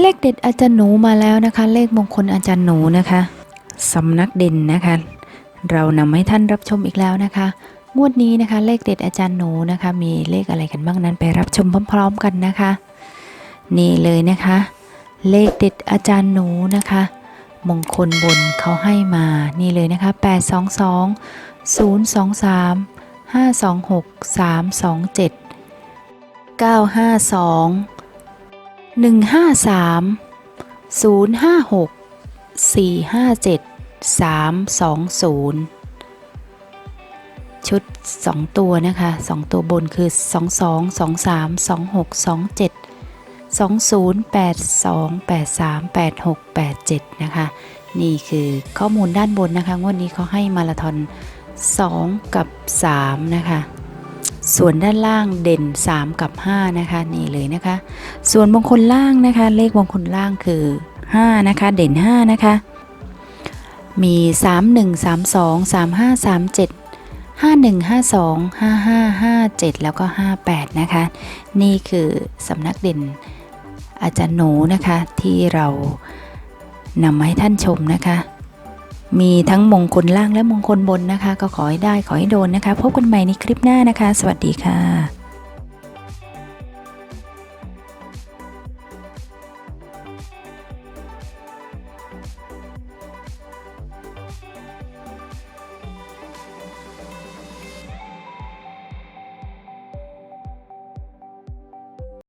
เลขเด็ดอาจารย์หนูมาแล้วนะคะ เลขมงคลอาจารย์หนูนะคะสำนักเด่นนะคะ เรานำให้ท่านรับชมอีกแล้วนะคะ งวดนี้นะคะ เลขเด็ดอาจารย์หนูนะคะ มีเลขอะไรกันบ้างนั้นไปรับชมพร้อม ๆ กันนะคะ นี่เลยนะคะ เลขเด็ดอาจารย์หนูนะคะ มงคลบนเขาให้มานี่เลยนะคะ 822 023 526 327 952 153 056 457 320 ชุด 2 ตัวนะคะ 2 ตัวบนคือ 22 23 26 27 20 82 83 86 87 นะคะ นี่คือข้อมูลด้านบนนะคะ งวดนี้เขาให้มาราธอน 2 กับ 3 นะคะ ส่วนด้านล่างเด่น 3 กับ 5 นะคะ นี่เลยนะคะ ส่วนมงคลล่างนะคะ เลขมงคลล่างคือ 5 นะคะ เด่น 5 นะคะ มี 3 1 3 2 3 5 3 7 5 1 5 2 5 5 5 7 แล้วก็ 58 นะคะ นี่คือสำนักเด่นอาจารย์หนูนะคะที่เรานำมาให้ท่านชมนะคะ มีทั้งมงคลล่างและมงคลบนนะคะ ก็ขอให้ได้ขอให้โดนนะคะ พบกันใหม่ในคลิปหน้านะคะ สวัสดีค่ะ